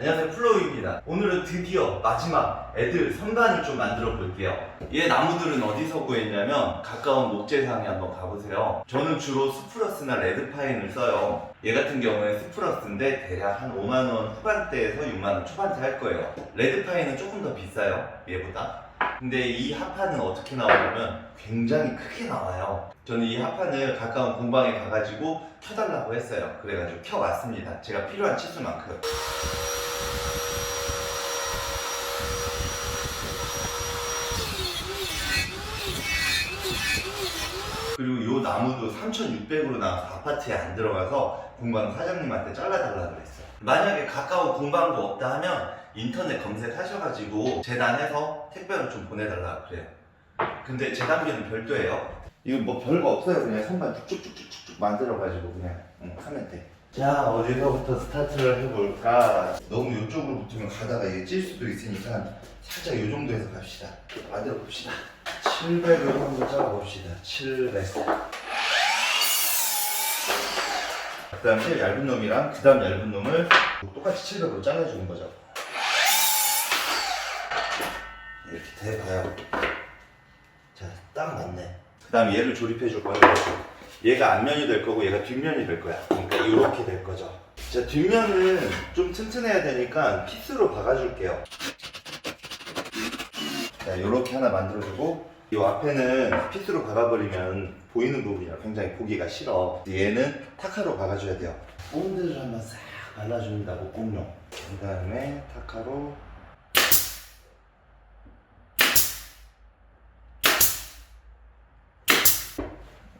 안녕하세요 플로우입니다. 오늘은 드디어 마지막 애들 선반을 좀 만들어 볼게요. 얘 나무들은 어디서 구했냐면 가까운 목재상에 한번 가보세요. 저는 주로 스프러스나 레드파인을 써요. 얘 같은 경우에 스프러스인데 대략 한 5만원 후반대에서 6만원 초반대 할 거예요. 레드파인은 조금 더 비싸요 얘보다. 근데 이 합판은 어떻게 나오냐면 굉장히 크게 나와요. 저는 이 합판을 가까운 공방에 가가지고 켜달라고 했어요. 그래가지고 켜왔습니다. 제가 필요한 치수만큼 그리고 요 나무도 3,600으로 나와서 아파트에 안 들어가서 공방 사장님한테 잘라달라 그랬어요. 만약에 가까운 공방도 없다 하면 인터넷 검색하셔가지고 재단해서 택배로 좀 보내달라 그래요. 근데 재단비는 별도예요. 이거 뭐 별거 없어요. 그냥 선반 쭉쭉쭉쭉쭉 만들어가지고 그냥 응, 하면 돼. 자 어디서부터 스타트를 해볼까? 너무 이쪽으로 붙으면 가다가 이게 찔 수도 있으니까 살짝 이 정도에서 갑시다. 만들어 봅시다. 700을 한번 잘라봅시다. 700. 그 다음 제일 얇은 놈이랑 그 다음 얇은 놈을 똑같이 700으로 잘라주는 거죠. 이렇게 대봐요. 자, 딱 맞네. 그 다음 얘를 조립해 줄 거예요. 얘가 앞면이 될 거고 얘가 뒷면이 될 거야. 그러니까 이렇게 될 거죠. 자, 뒷면은 좀 튼튼해야 되니까 피스로 박아줄게요. 자, 이렇게 하나 만들어주고 이 앞에는 피스로 박아버리면 보이는 부분이라 굉장히 보기가 싫어. 얘는 타카로 박아줘야 돼요. 본드를 한번 싹 발라줍니다. 목공용. 그 다음에 타카로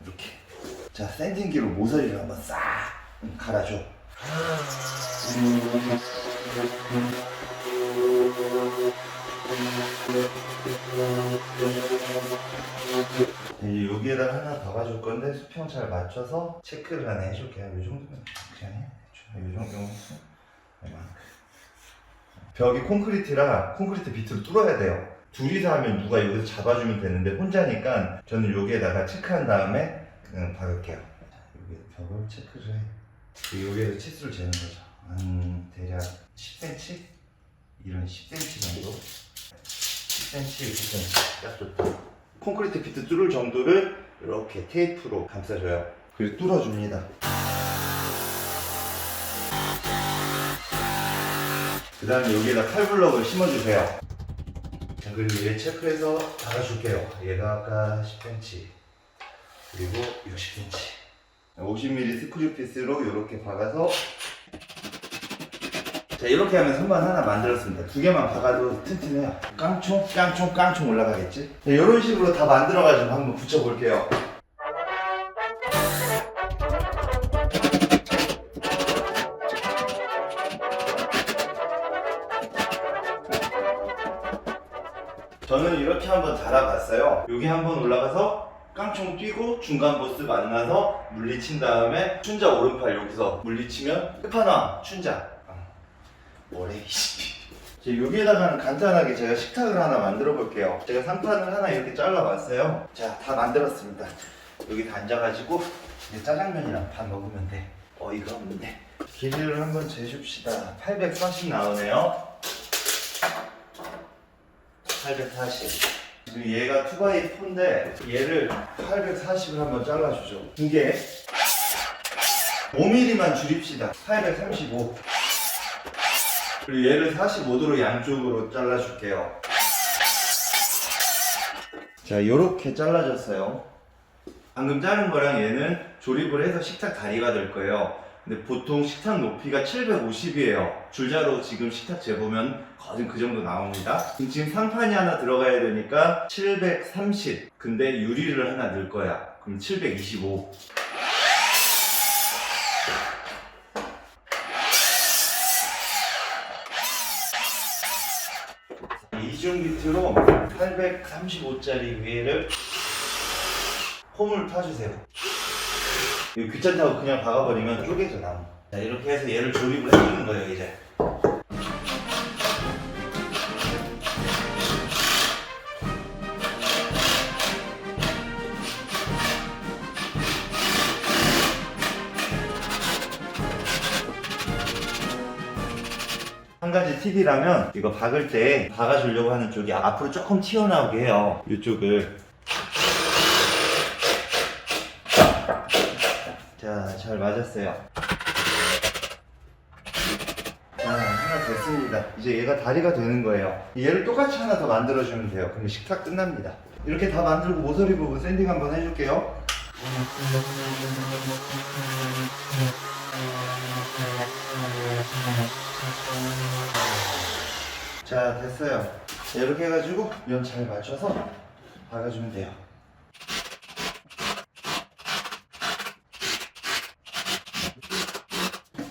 이렇게. 자, 샌딩기로 모서리를 한번 싹 갈아줘. 이제 여기에다가 하나 더 가줄 건데 수평 잘 맞춰서 체크를 하나 해줄게요. 이 정도면 그냥 해. 이 정도면 이만큼. 벽이 콘크리트라 콘크리트 비트로 뚫어야 돼요. 둘이서 하면 누가 여기서 잡아주면 되는데 혼자니까 저는 여기에다가 체크한 다음에 그냥 박을게요. 자, 여기 벽을 체크를 해. 여기에서 치수를 재는 거죠. 한 대략 10cm? 이런 10cm 정도? 10cm, 20cm 딱 좋다. 콘크리트 비트 뚫을 정도를 이렇게 테이프로 감싸줘요. 그리고 뚫어줍니다. 그 다음에 여기에다 칼블럭을 심어주세요. 자, 그리고 얘 체크해서 달아줄게요. 얘가 아까 10cm, 그리고 60cm. 50mm 스크류 피스로 이렇게 박아서 자 이렇게 하면 선반 하나 만들었습니다. 두 개만 박아도 튼튼해요. 깡총, 깡총, 깡총 올라가겠지? 자, 이런 식으로 다 만들어 가지고 한번 붙여 볼게요. 저는 이렇게 한번 달아봤어요. 여기 한번 올라가서 깡총 뛰고 중간 보스 만나서 물리친 다음에 춘자 오른팔 여기서 물리치면 끝판왕 춘자. 어. 뭐래 이씨. 자, 여기에다가는 간단하게 제가 식탁을 하나 만들어 볼게요. 제가 상판을 하나 이렇게 잘라봤어요. 자, 다 만들었습니다. 여기 다 앉아가지고 이제 짜장면이랑 밥 먹으면 돼. 어이가 없네. 길이를 한번 재줍시다. 840 나오네요. 840. 지금 얘가 2x4인데 얘를 840을 한번 잘라주죠. 두 개. 5mm만 줄입시다. 835. 그리고 얘를 45도로 양쪽으로 잘라줄게요. 자, 요렇게 잘라졌어요. 방금 자른 거랑 얘는 조립을 해서 식탁 다리가 될 거예요. 근데 보통 식탁 높이가 750이에요. 줄자로 지금 식탁 재보면 거의 그 정도 나옵니다. 지금 상판이 하나 들어가야 되니까 730. 근데 유리를 하나 넣을 거야. 그럼 725. 이중 비트로 835짜리 위에를 홈을 파주세요. 이거 귀찮다고 그냥 박아버리면 쪼개져 나무. 자 이렇게 해서 얘를 조립을 해주는 거예요 이제. 한 가지 팁이라면 이거 박을 때 박아주려고 하는 쪽이 앞으로 조금 튀어나오게 해요. 이쪽을. 자, 잘 맞았어요. 자, 하나 됐습니다. 이제 얘가 다리가 되는 거예요. 얘를 똑같이 하나 더 만들어주면 돼요. 그럼 식탁 끝납니다. 이렇게 다 만들고 모서리 부분 샌딩 한번 해줄게요. 자, 됐어요. 자, 이렇게 해가지고 면 잘 맞춰서 박아주면 돼요.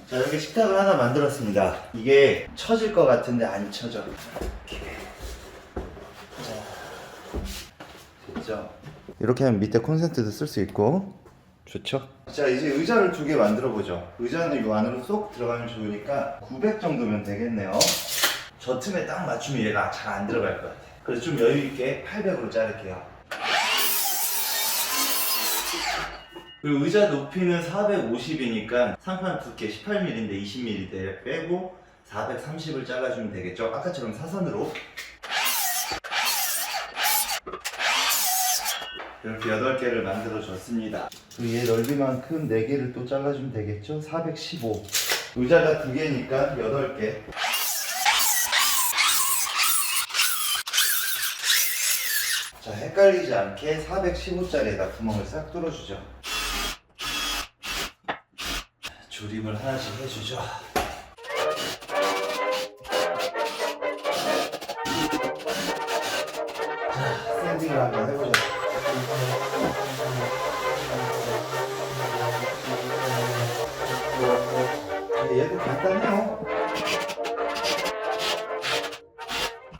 자, 이렇게 식탁을 하나 만들었습니다. 이게 처질 것 같은데 안 처져. 이렇게. 자, 됐죠? 이렇게 하면 밑에 콘센트도 쓸 수 있고 좋죠? 자 이제 의자를 두 개 만들어 보죠 의자는 이 안으로 쏙 들어가면 좋으니까 900 정도면 되겠네요 저 틈에 딱 맞추면 얘가 잘 안 들어갈 것 같아 그래서 좀 여유 있게 800으로 자를게요 그리고 의자 높이는 450이니까 상판 두께 18mm인데 20mm 빼고 430을 잘라주면 되겠죠 아까처럼 사선으로 이렇게 8개를 만들어 줬습니다. 그리고 얘 넓이만큼 4개를 또 잘라주면 되겠죠? 415. 의자가 2개니까 8개. 자, 헷갈리지 않게 415짜리에다 구멍을 싹 뚫어주죠. 조립을 하나씩 해주죠. 자, 샌딩을 한번 해보죠. 네, 얘도 간단해요.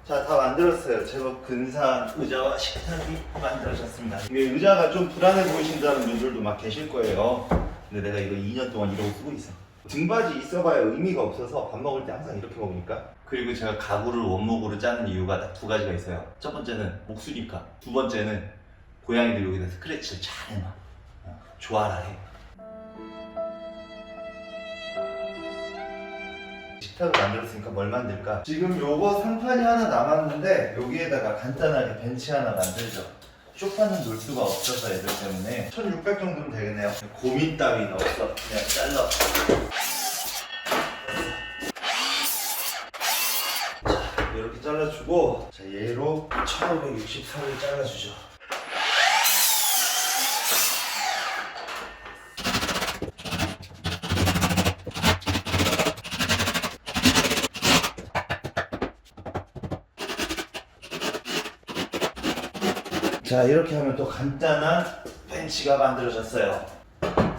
자, 다 만들었어요. 제법 근사한 의자와 식탁이 만들어졌습니다. 이게 의자가 좀 불안해 보이신다는 분들도 막 계실 거예요. 근데 내가 이거 2년 동안 이러고 쓰고 있어. 등받이 있어봐야 의미가 없어서 밥 먹을 때 항상 이렇게 먹으니까. 그리고 제가 가구를 원목으로 짜는 이유가 딱 두 가지가 있어요. 첫 번째는 목수니까. 두 번째는 고양이들 여기다 스크래치를 잘 해놔. 어, 좋아라 해. 식탁을 만들었으니까 뭘 만들까? 지금 요거 상판이 하나 남았는데 여기에다가 간단하게 벤치 하나 만들죠. 쇼파는 놀 수가 없어서 애들 때문에 1600 정도면 되겠네요. 고민 따위는 없어. 그냥 잘라. 자, 이렇게 잘라주고 자 얘로 1564를 잘라주죠. 자 이렇게 하면 또 간단한 벤치가 만들어졌어요.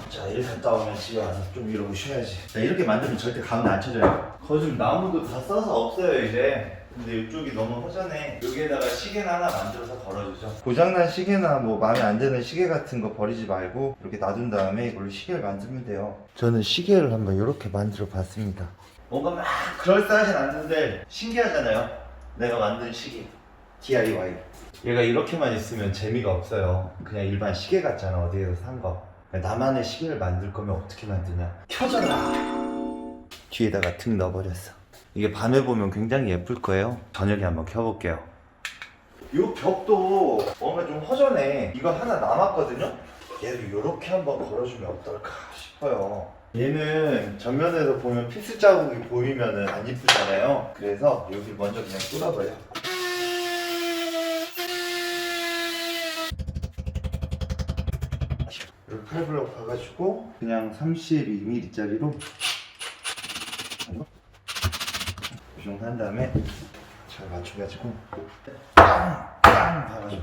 자 일 갔다 오면 집에 와서 좀 이러고 쉬어야지. 자 이렇게 만들면 절대 가면 안 쳐져요. 거즘 나무도 다 써서 없어요 이제. 근데 이쪽이 너무 허전해. 여기에다가 시계나 하나 만들어서 걸어주죠. 고장난 시계나 뭐 마음에 안 드는 시계 같은 거 버리지 말고 이렇게 놔둔 다음에 이걸로 시계를 만들면 돼요. 저는 시계를 한번 이렇게 만들어 봤습니다. 뭔가 막 그럴싸하진 않는데 신기하잖아요. 내가 만든 시계 DIY 얘가 이렇게만 있으면 재미가 없어요. 그냥 일반 시계 같잖아, 어디에서 산 거. 나만의 시계를 만들 거면 어떻게 만드냐? 켜져라! 뒤에다가 등 넣어버렸어. 이게 밤에 보면 굉장히 예쁠 거예요. 저녁에 한번 켜볼게요. 이 벽도 뭔가 좀 허전해. 이거 하나 남았거든요? 얘를 이렇게 한번 걸어주면 어떨까 싶어요. 얘는 전면에서 보면 피스 자국이 보이면은 안 이쁘잖아요. 그래서 여기 먼저 그냥 뚫어버려. 이렇게 칼블럭 가가지고 그냥 32mm짜리로 이 정도 한 다음에 잘 맞춰가지고 빵! 빵! 박아줘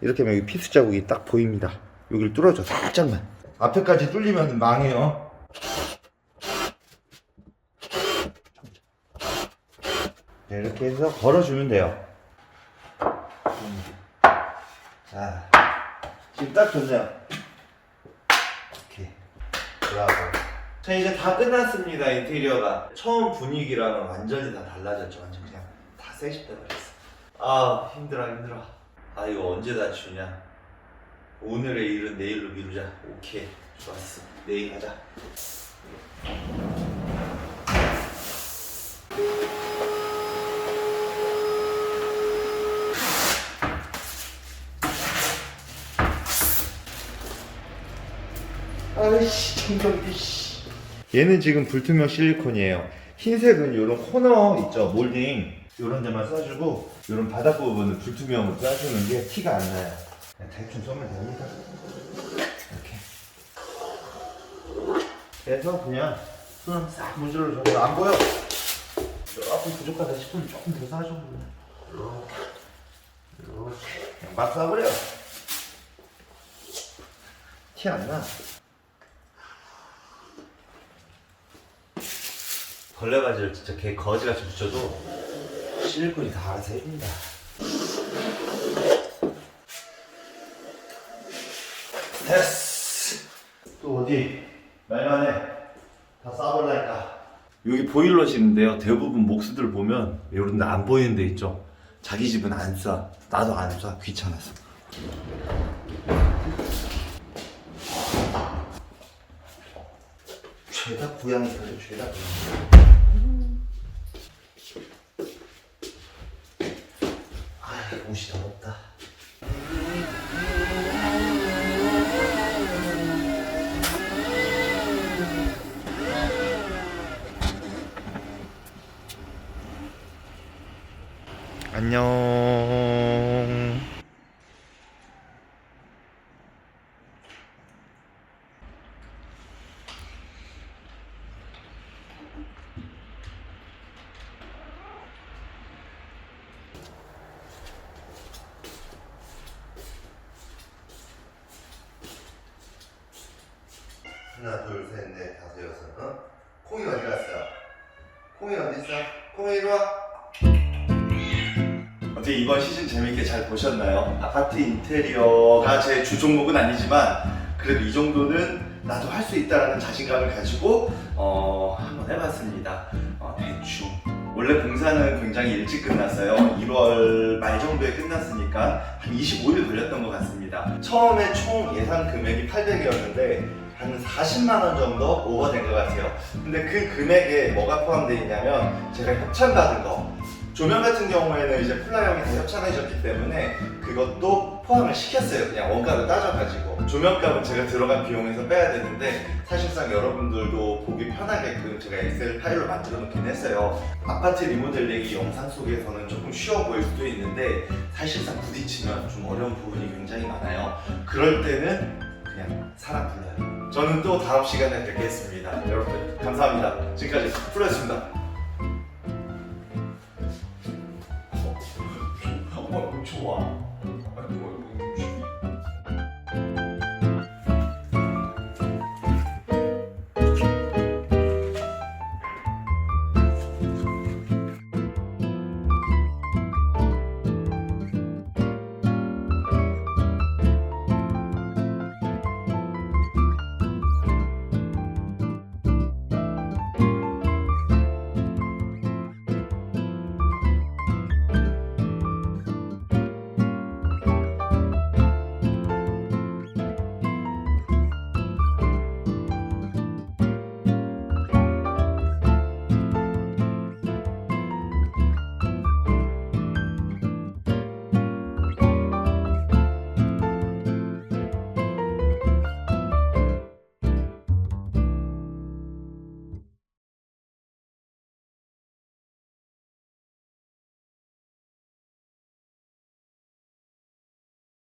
이렇게 하면 여기 피스 자국이 딱 보입니다 여기를 뚫어줘 살짝만 앞에까지 뚫리면 망해요 네, 이렇게 해서 걸어주면 돼요 자 지금 딱 좋네요 자 이제 다 끝났습니다 인테리어가. 처음 분위기랑은 완전히 다 달라졌죠. 완전 그냥 다 새집다 그랬어. 아 힘들어 힘들어. 아 이거 언제 다 치우냐? 오늘의 일은 내일로 미루자. 오케이. 좋았어. 내일 가자. 아이씨 정경이 씨. 얘는 지금 불투명 실리콘이에요. 흰색은 이런 코너 있죠 몰딩 이런 데만 써주고 이런 바닥 부분은 불투명으로 짜주는 게 티가 안 나요. 대충 쏘면 됩니다. 이렇게. 그래서 그냥 손싹 문질러 줘도 안 보여. 조금 부족하다 싶으면 조금 더 싸줘. 이렇게. 이렇게. 그냥 막 쏴버려. 티 안 나. 벌레 바지를 진짜 개 거지같이 붙여도 실리콘이 다 알아서 해준다. 됐어. 또 어디 말만 해. 다 쏴볼라니까. 여기 보일러실인데요. 대부분 목수들 보면 이런 데 안 보이는 데 있죠. 자기 집은 안 쏴. 나도 안 쏴. 귀찮아서. 죄다 고양이 털이 죄다 고양이. 아, 옷이 더럽다. 안녕. 하나, 둘, 셋, 넷, 다섯, 여섯. 어? 콩이 어디 갔어? 콩이 어디 있어? 콩이 이리 와. 어떻게 이번 시즌 재밌게 잘 보셨나요? 아파트 인테리어가 제 주 종목은 아니지만 그래도 이 정도는 나도 할 수 있다라는 자신감을 가지고 어, 한번 해봤습니다. 어, 대충. 원래 공사는 굉장히 일찍 끝났어요. 1월 말 정도에 끝났으니까 한 25일 걸렸던 것 같습니다. 처음에 총 예상 금액이 800이었는데 한 40만 원 정도 오버된 것 같아요. 근데 그 금액에 뭐가 포함되어 있냐면 제가 협찬 받은 거 조명 같은 경우에는 이제 플라 형이 다 협찬해줬기 때문에 그것도 포함을 시켰어요. 그냥 원가로 따져가지고 조명값은 제가 들어간 비용에서 빼야 되는데 사실상 여러분들도 보기 편하게끔 제가 엑셀 파일로 만들어 놓긴 했어요. 아파트 리모델링이 영상 속에서는 조금 쉬워 보일 수도 있는데 사실상 부딪히면 좀 어려운 부분이 굉장히 많아요. 그럴 때는 그냥 사람 불러요. 저는 또 다음 시간에 뵙겠습니다. 여러분 감사합니다. 지금까지 플로였습니다. 어, 어, 좋아.